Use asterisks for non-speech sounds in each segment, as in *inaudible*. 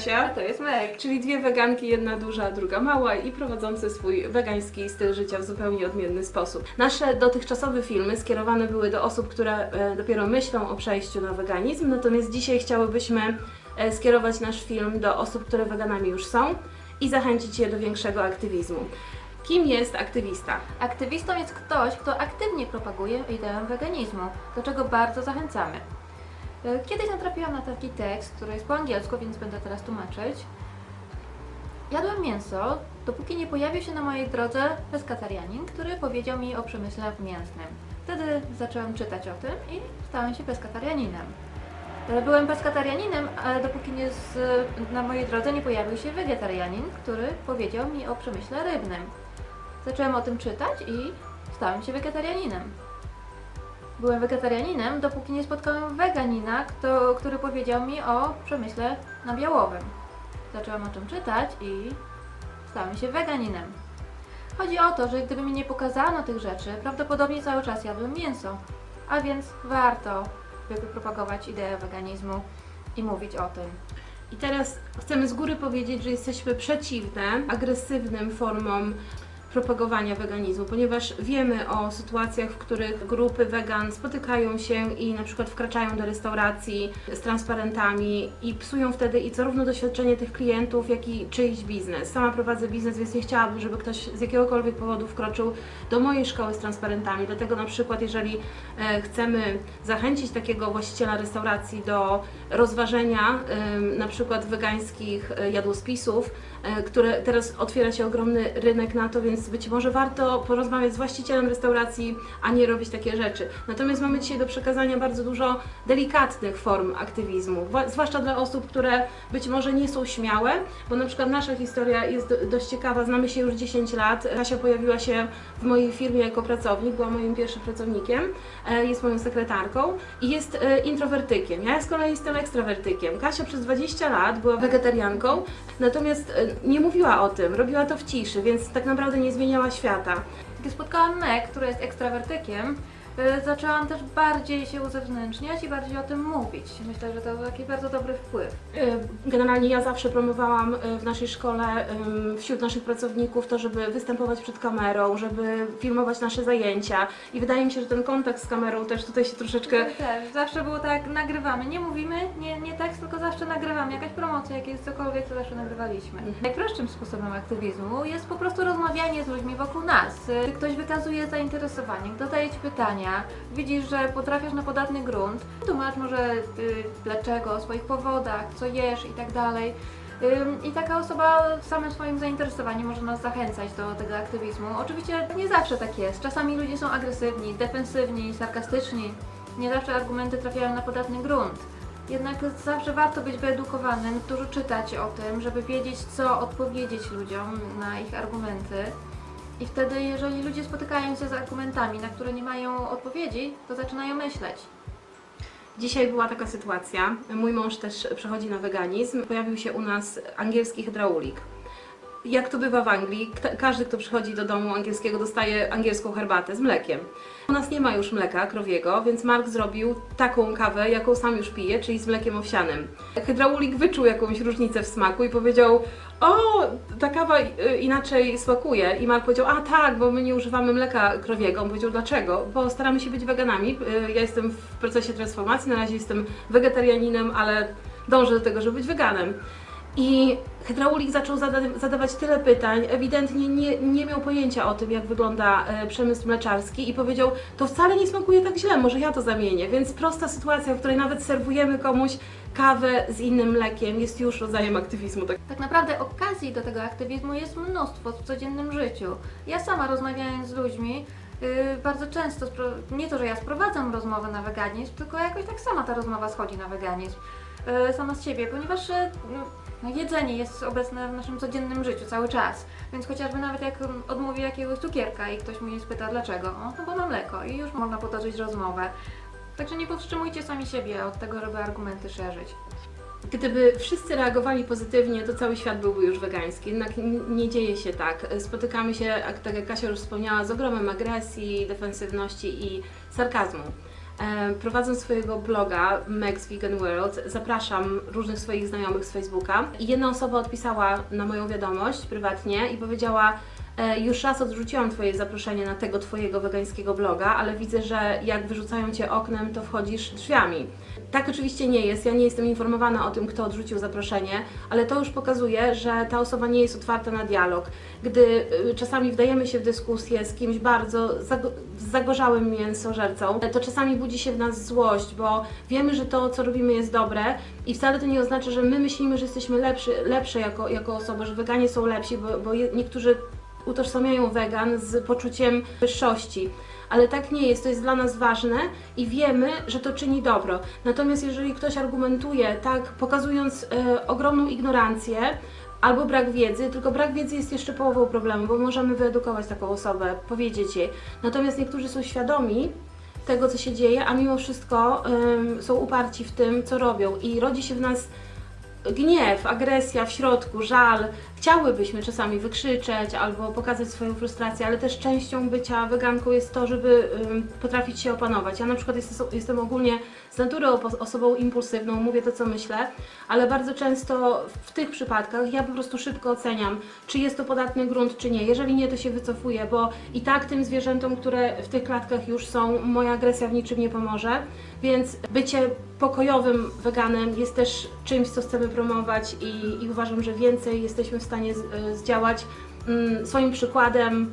Kasia. A to jest Meg. Czyli dwie weganki, jedna duża, druga mała i prowadzące swój wegański styl życia w zupełnie odmienny sposób. Nasze dotychczasowe filmy skierowane były do osób, które e, dopiero myślą o przejściu na weganizm, natomiast dzisiaj chciałybyśmy e, skierować nasz film do osób, które weganami już są i zachęcić je do większego aktywizmu. Kim jest aktywista? Aktywistą jest ktoś, kto aktywnie propaguje ideę weganizmu, do czego bardzo zachęcamy. E, Kiedyś natrafiłam na taki tekst, który jest po angielsku, więc będę teraz tłumaczyć. Jadłem mięso, dopóki nie pojawił się na mojej drodze peskatarianin, który powiedział mi o przemyśle mięsnym. Wtedy zaczęłam czytać o tym i stałem się peskatarianinem. E, Byłem peskatarianinem, ale dopóki nie z, na mojej drodze nie pojawił się wegetarianin, który powiedział mi o przemyśle rybnym. Zacząłem o tym czytać i stałem się wegetarianinem. Byłem wegetarianinem, dopóki nie spotkałem weganina, kto, który powiedział mi o przemyśle nabiałowym. Zacząłem o tym czytać i stałem się weganinem. Chodzi o to, że gdyby mi nie pokazano tych rzeczy, prawdopodobnie cały czas jadłem mięso. A więc warto propagować ideę weganizmu i mówić o tym. I teraz chcemy z góry powiedzieć, że jesteśmy przeciwne agresywnym formom propagowania weganizmu, ponieważ wiemy o sytuacjach, w których grupy wegan spotykają się i na przykład wkraczają do restauracji z transparentami i psują wtedy i zarówno doświadczenie tych klientów, jak i czyjś biznes. Sama prowadzę biznes, więc nie chciałabym, żeby ktoś z jakiegokolwiek powodu wkroczył do mojej szkoły z transparentami. Dlatego na przykład, jeżeli e, chcemy zachęcić takiego właściciela restauracji do rozważenia na przykład wegańskich e, jadłospisów, które teraz otwiera się ogromny rynek na to, więc być może warto porozmawiać z właścicielem restauracji, a nie robić takie rzeczy. Natomiast mamy dzisiaj do przekazania bardzo dużo delikatnych form aktywizmu, zwłaszcza dla osób, które być może nie są śmiałe, bo na przykład nasza historia jest do, dość ciekawa, znamy się już 10 lat. Kasia pojawiła się w mojej firmie jako pracownik, była moim pierwszym pracownikiem, e, jest moją sekretarką i jest e, introwertykiem. Ja z kolei jestem ekstrawertykiem. Kasia przez 20 lat była wegetarianką, natomiast e, nie mówiła o tym, robiła to w ciszy, więc tak naprawdę nie zmieniała świata. Gdy spotkałam Meg, która jest ekstrawertykiem, zaczęłam też bardziej się uzewnętrzniać i bardziej o tym mówić. Myślę, że to był taki bardzo dobry wpływ. Y, Generalnie ja zawsze promowałam y, w naszej szkole wśród naszych pracowników to, żeby występować przed kamerą, żeby filmować nasze zajęcia i wydaje mi się, że ten kontakt z kamerą też tutaj się troszeczkę Tak, tak. Zawsze było tak, nagrywamy. Nie mówimy, nie, nie tekst, tylko zawsze nagrywamy. Jakaś promocja, jak jest cokolwiek, to zawsze nagrywaliśmy. Najprostszym sposobem aktywizmu jest po prostu rozmawianie z ludźmi wokół nas. Ktoś wykazuje zainteresowanie, zadaje Ci pytania, widzisz, że potrafisz na podatny grunt, tłumacz może y, dlaczego, o swoich powodach, co jesz i tak dalej. I taka osoba samym swoim zainteresowaniem może nas zachęcać do tego aktywizmu. Oczywiście nie zawsze tak jest. Czasami ludzie są agresywni, defensywni, sarkastyczni. Nie zawsze argumenty trafiają na podatny grunt. Jednak zawsze warto być wyedukowanym, dużo czytać o tym, żeby wiedzieć, co odpowiedzieć ludziom na ich argumenty. I wtedy, jeżeli ludzie spotykają się z argumentami, na które nie mają odpowiedzi, to zaczynają myśleć. Dzisiaj była taka sytuacja. Mój mąż też przechodzi na weganizm. Pojawił się u nas angielski hydraulik. Jak to bywa w Anglii, każdy, kto przychodzi do domu angielskiego, dostaje angielską herbatę z mlekiem. U nas nie ma już mleka krowiego, więc Mark zrobił taką kawę, jaką sam już pije, czyli z mlekiem owsianym. Hydraulik wyczuł jakąś różnicę w smaku i powiedział: O, ta kawa y, inaczej smakuje. I Mark powiedział: A tak, bo my nie używamy mleka krowiego. On powiedział: Dlaczego? Bo staramy się być weganami. Y, Ja jestem w procesie transformacji, na razie jestem wegetarianinem, ale dążę do tego, żeby być weganem. I hydraulik zaczął zada zadawać tyle pytań, ewidentnie nie, nie miał pojęcia o tym, jak wygląda e, przemysł mleczarski i powiedział, to wcale nie smakuje tak źle, może ja to zamienię. Więc prosta sytuacja, w której nawet serwujemy komuś kawę z innym mlekiem, jest już rodzajem aktywizmu. Tak. Tak naprawdę okazji do tego aktywizmu jest mnóstwo w codziennym życiu. Ja sama rozmawiając z ludźmi, yy, bardzo często, nie to, że ja sprowadzam rozmowę na weganizm, tylko jakoś tak sama ta rozmowa schodzi na weganizm. Yy, sama z siebie, ponieważ yy, no, jedzenie jest obecne w naszym codziennym życiu cały czas. Więc chociażby nawet jak um, odmówię jakiegoś cukierka i ktoś mnie spyta dlaczego, o, no bo na mleko i już można potoczyć rozmowę. Także nie powstrzymujcie sami siebie od tego, żeby argumenty szerzyć. Gdyby wszyscy reagowali pozytywnie, to cały świat byłby już wegański. Jednak nie dzieje się tak. Spotykamy się, tak jak Kasia już wspomniała, z ogromem agresji, defensywności i sarkazmu. Prowadząc swojego bloga Max Vegan World, zapraszam różnych swoich znajomych z Facebooka i jedna osoba odpisała na moją wiadomość prywatnie i powiedziała e, już raz odrzuciłam Twoje zaproszenie na tego Twojego wegańskiego bloga, ale widzę, że jak wyrzucają Cię oknem, to wchodzisz drzwiami. Tak oczywiście nie jest, ja nie jestem informowana o tym, kto odrzucił zaproszenie, ale to już pokazuje, że ta osoba nie jest otwarta na dialog. Gdy y, czasami wdajemy się w dyskusję z kimś bardzo zago- zagorzałym mięsożercą, to czasami budzi się w nas złość, bo wiemy, że to, co robimy jest dobre i wcale to nie oznacza, że my myślimy, że jesteśmy lepszy, lepsze jako, jako osoba, że weganie są lepsi, bo, bo niektórzy utożsamiają wegan z poczuciem wyższości. Ale tak nie jest, to jest dla nas ważne i wiemy, że to czyni dobro. Natomiast jeżeli ktoś argumentuje tak, pokazując e, ogromną ignorancję albo brak wiedzy, tylko brak wiedzy jest jeszcze połową problemu, bo możemy wyedukować taką osobę, powiedzieć jej. Natomiast niektórzy są świadomi tego, co się dzieje, a mimo wszystko są uparci w tym, co robią i rodzi się w nas gniew, agresja w środku, żal. Chciałybyśmy czasami wykrzyczeć albo pokazać swoją frustrację, ale też częścią bycia weganką jest to, żeby potrafić się opanować. Ja na przykład jestem, ogólnie z natury osobą impulsywną, mówię to, co myślę, ale bardzo często w tych przypadkach ja po prostu szybko oceniam, czy jest to podatny grunt, czy nie. Jeżeli nie, to się wycofuję, bo i tak tym zwierzętom, które w tych klatkach już są, moja agresja w niczym nie pomoże. Więc bycie pokojowym weganem jest też czymś, co chcemy promować i, i uważam, że więcej jesteśmy w stanie y, zdziałać mm, swoim przykładem,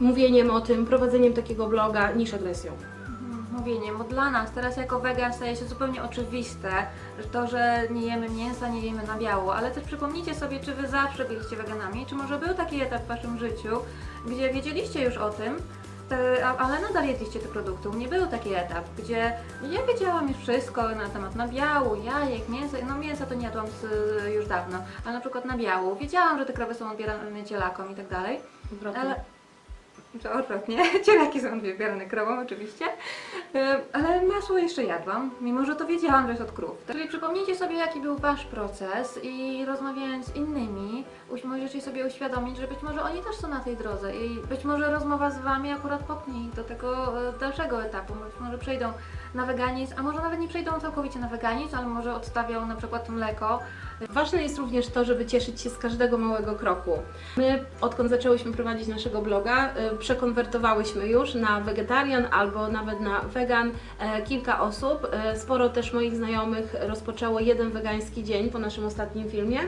mówieniem o tym, prowadzeniem takiego bloga niż agresją. Mhm, Mówieniem, bo dla nas teraz jako wegan staje się zupełnie oczywiste, że to, że nie jemy mięsa, nie jemy na biało, ale też przypomnijcie sobie, czy Wy zawsze byliście weganami, czy może był taki etap w Waszym życiu, gdzie wiedzieliście już o tym, e, ale nadal jedliście te produkty. U mnie był taki etap, gdzie ja wiedziałam już wszystko na temat nabiału, jajek, mięsa, no mięsa to nie jadłam z, już dawno, ale na przykład nabiału. Wiedziałam, że te krowy są odbierane cielakom i tak dalej, Odwrotnie. ale... Że odwrotnie, *laughs* cielaki są wybierane krową oczywiście, E, ale masło jeszcze jadłam, mimo że to wiedziałam, że jest od krów. Czyli przypomnijcie sobie, jaki był Wasz proces i rozmawiając z innymi, możecie sobie uświadomić, że być może oni też są na tej drodze i być może rozmowa z Wami akurat popchnie ich do tego e, dalszego etapu. Być może przejdą na weganizm, a może nawet nie przejdą całkowicie na weganizm, ale może odstawią na przykład mleko. Ważne jest również to, żeby cieszyć się z każdego małego kroku. My, odkąd zaczęłyśmy prowadzić naszego bloga, y, przekonwertowałyśmy już na wegetarian albo nawet na wegan e, kilka osób. E, Sporo też moich znajomych rozpoczęło jeden wegański dzień po naszym ostatnim filmie.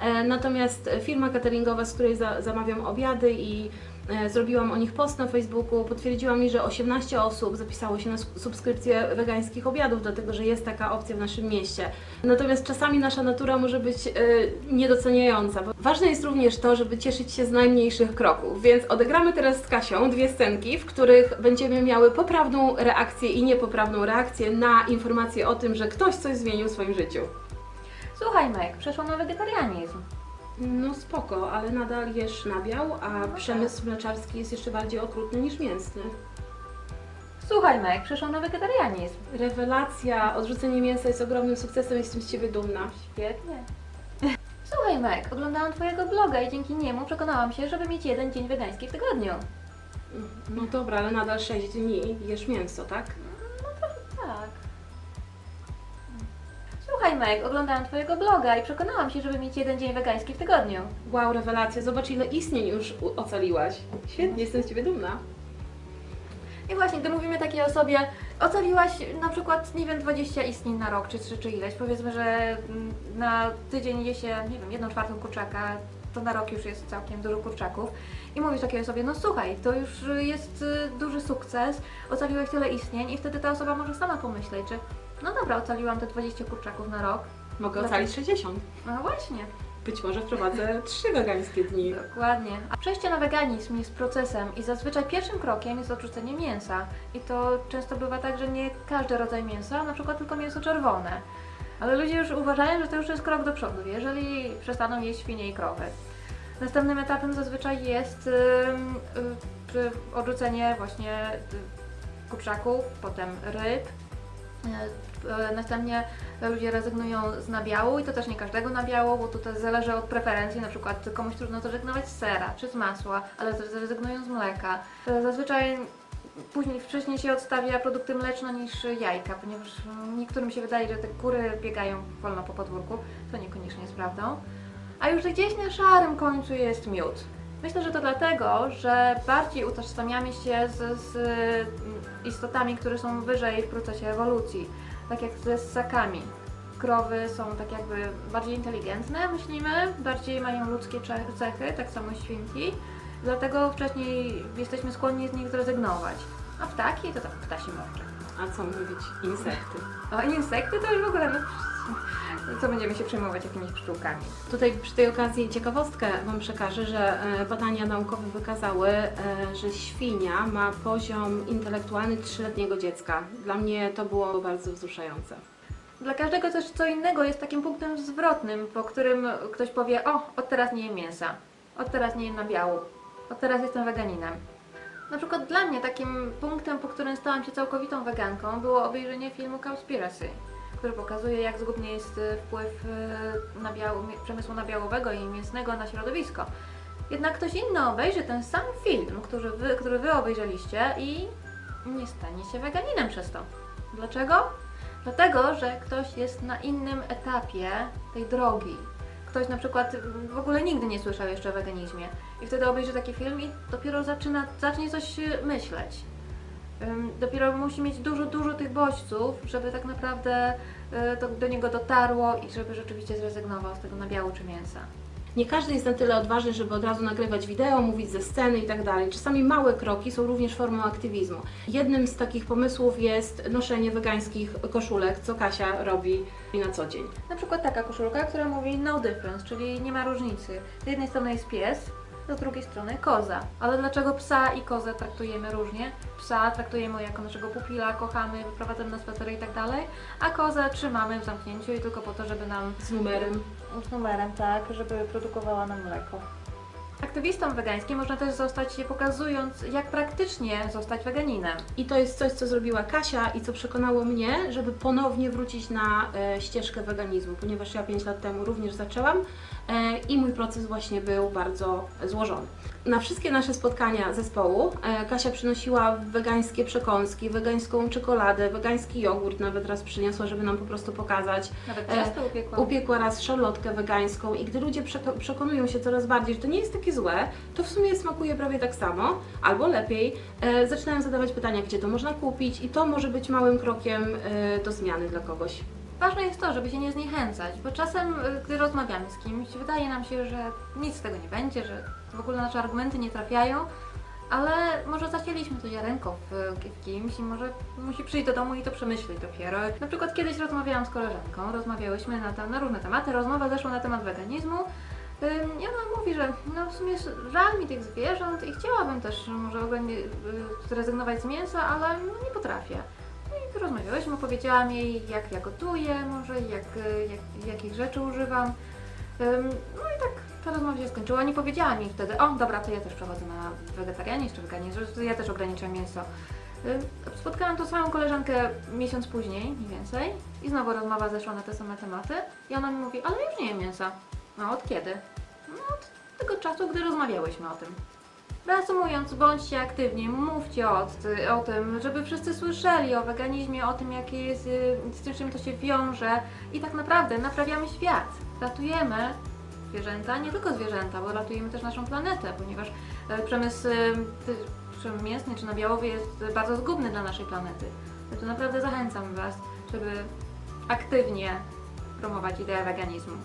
E, Natomiast firma cateringowa, z której za, zamawiam obiady i e, zrobiłam o nich post na Facebooku, potwierdziła mi, że 18 osób zapisało się na subskrypcję wegańskich obiadów, dlatego że jest taka opcja w naszym mieście. Natomiast czasami nasza natura może być e, niedoceniająca. Ważne jest również to, żeby cieszyć się z najmniejszych kroków, więc odegramy teraz z Kasią dwie scenki, w których będziemy miały poprawną reakcję i niepoprawną reakcję na informację o tym, że ktoś coś zmienił w swoim życiu. Słuchaj, Mek, przeszłam na wegetarianizm. No spoko, ale nadal jesz nabiał, a przemysł mleczarski jest jeszcze bardziej okrutny niż mięsny. Słuchaj, Mek, przeszłam na wegetarianizm. Rewelacja, odrzucenie mięsa jest ogromnym sukcesem, jestem z Ciebie dumna. Świetnie. *laughs* Słuchaj, Mek, oglądałam Twojego bloga i dzięki niemu przekonałam się, żeby mieć jeden dzień wegański w tygodniu. No dobra, ale nadal 6 dni jesz mięso, tak? Tak. Słuchaj, Meg, oglądałam Twojego bloga i przekonałam się, żeby mieć jeden dzień wegański w tygodniu. Wow, rewelacja, zobacz ile istnień już u- ocaliłaś. Świetnie, jestem z Ciebie dumna. I właśnie, gdy mówimy takiej osobie, ocaliłaś na przykład, nie wiem, 20 istnień na rok, czy, czy, czy ileś, powiedzmy, że mm, na tydzień je się, nie wiem, jedną czwartą kurczaka, to na rok już jest całkiem dużo kurczaków. I mówisz takiej osobie, no słuchaj, to już jest y, duży sukces, ocaliłeś tyle istnień i wtedy ta osoba może sama pomyśleć, że no dobra, ocaliłam te 20 kurczaków na rok. Mogę Dlaczego? ocalić 60. No właśnie. Być może wprowadzę *laughs* 3 wegańskie dni. Dokładnie. A przejście na weganizm jest procesem i zazwyczaj pierwszym krokiem jest odrzucenie mięsa. I to często bywa tak, że nie każdy rodzaj mięsa, na przykład tylko mięso czerwone. Ale ludzie już uważają, że to już jest krok do przodu, jeżeli przestaną jeść świnie i krowy. Następnym etapem zazwyczaj jest ym, y, y, odrzucenie właśnie y, kurczaków, potem ryb. Y, y, Następnie ludzie rezygnują z nabiału i to też nie każdego nabiału, bo też zależy od preferencji, na przykład komuś trudno zrezygnować z sera czy z masła, ale zrezygnują z mleka. Y, Zazwyczaj później wcześniej się odstawia produkty mleczne niż jajka, ponieważ niektórym się wydaje, że te kury biegają wolno po podwórku. To niekoniecznie jest prawdą. A już gdzieś na szarym końcu jest miód. Myślę, że to dlatego, że bardziej utożsamiamy się z, z istotami, które są wyżej w procesie ewolucji, tak jak ze ssakami. Krowy są tak jakby bardziej inteligentne, myślimy, bardziej mają ludzkie cechy, tak samo świnki, dlatego wcześniej jesteśmy skłonni z nich zrezygnować. A ptaki to tak ptasi morcze. A co mówić? Insekty. A insekty to już w ogóle, no, co będziemy się przejmować jakimiś pszczółkami. Tutaj przy tej okazji ciekawostkę Wam przekażę, że e, badania naukowe wykazały, e, że świnia ma poziom intelektualny trzyletniego dziecka. Dla mnie to było bardzo wzruszające. Dla każdego też co innego jest takim punktem zwrotnym, po którym ktoś powie, o, od teraz nie jem mięsa, od teraz nie jem nabiału, od teraz jestem weganinem. Na przykład dla mnie takim punktem, po którym stałam się całkowitą weganką, było obejrzenie filmu Cowspiracy, który pokazuje, jak zgubny jest e, wpływ e, nabiału, przemysłu nabiałowego i mięsnego na środowisko. Jednak ktoś inny obejrzy ten sam film, który wy, który wy obejrzeliście i nie stanie się weganinem przez to. Dlaczego? Dlatego, że ktoś jest na innym etapie tej drogi. Ktoś na przykład w ogóle nigdy nie słyszał jeszcze o weganizmie i wtedy obejrzy taki film i dopiero zaczyna, zacznie coś e, myśleć. Dopiero musi mieć dużo, dużo tych bodźców, żeby tak naprawdę e, to do niego dotarło i żeby rzeczywiście zrezygnował z tego nabiału czy mięsa. Nie każdy jest na tyle odważny, żeby od razu nagrywać wideo, mówić ze sceny i tak dalej. Czasami małe kroki są również formą aktywizmu. Jednym z takich pomysłów jest noszenie wegańskich koszulek, co Kasia robi na co dzień. Na przykład taka koszulka, która mówi no difference, czyli nie ma różnicy. Z jednej strony jest pies, z drugiej strony koza. Ale dlaczego psa i kozę traktujemy różnie? Psa traktujemy jako naszego pupila, kochamy, wyprowadzamy na spacery i tak dalej, a kozę trzymamy w zamknięciu i tylko po to, żeby nam Z numerem. z numerem, tak, żeby produkowała nam mleko. Aktywistą wegańskim można też zostać pokazując, jak praktycznie zostać weganinem. I to jest coś, co zrobiła Kasia i co przekonało mnie, żeby ponownie wrócić na e, ścieżkę weganizmu, ponieważ ja 5 lat temu również zaczęłam i mój proces właśnie był bardzo złożony. Na wszystkie nasze spotkania zespołu e, Kasia przynosiła wegańskie przekąski, wegańską czekoladę, wegański jogurt nawet raz przyniosła, żeby nam po prostu pokazać. Nawet E, ciasto upiekłam. Upiekła raz szarlotkę wegańską i gdy ludzie przeko- przekonują się coraz bardziej, że to nie jest takie złe, to w sumie smakuje prawie tak samo, albo lepiej, e, zaczynają zadawać pytania, gdzie to można kupić i to może być małym krokiem e, do zmiany dla kogoś. Ważne jest to, żeby się nie zniechęcać, bo czasem, y, gdy rozmawiamy z kimś, wydaje nam się, że nic z tego nie będzie, że w ogóle nasze argumenty nie trafiają, ale może zacięliśmy to ziarenko w, w kimś i może musi przyjść do domu i to przemyśleć dopiero. Na przykład kiedyś rozmawiałam z koleżanką, rozmawiałyśmy na, na różne tematy, rozmowa zeszła na temat weganizmu I ona mówi, że no w sumie żal mi tych zwierząt i chciałabym też może ogólnie y, zrezygnować z mięsa, ale no, nie potrafię. Rozmawiałyśmy, powiedziałam jej jak ja gotuję, może jak, jak, jakich rzeczy używam. No i tak ta rozmowa się skończyła. Nie powiedziałam jej wtedy, o dobra, to ja też przechodzę na wegetarianizm czy weganizm, że ja też ograniczam mięso. Spotkałam tą samą koleżankę miesiąc później, mniej więcej, i znowu rozmowa zeszła na te same tematy. I ona mi mówi, ale już nie jem mięsa. No od kiedy? No od tego czasu, gdy rozmawiałyśmy o tym. Reasumując, bądźcie aktywni, mówcie o, o tym, żeby wszyscy słyszeli o weganizmie, o tym, jakie jest, y, z czym to się wiąże i tak naprawdę naprawiamy świat. Ratujemy zwierzęta, nie tylko zwierzęta, bo ratujemy też naszą planetę, ponieważ e, przemysł, y, mięsny czy nabiałowy jest bardzo zgubny dla naszej planety. Dlatego naprawdę zachęcam Was, żeby aktywnie promować ideę weganizmu.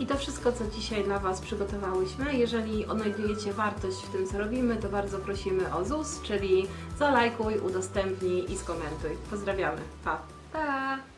I to wszystko, co dzisiaj dla Was przygotowałyśmy. Jeżeli odnajdujecie wartość w tym, co robimy, to bardzo prosimy o ZUS, czyli zalajkuj, udostępnij i skomentuj. Pozdrawiamy. Pa! Pa!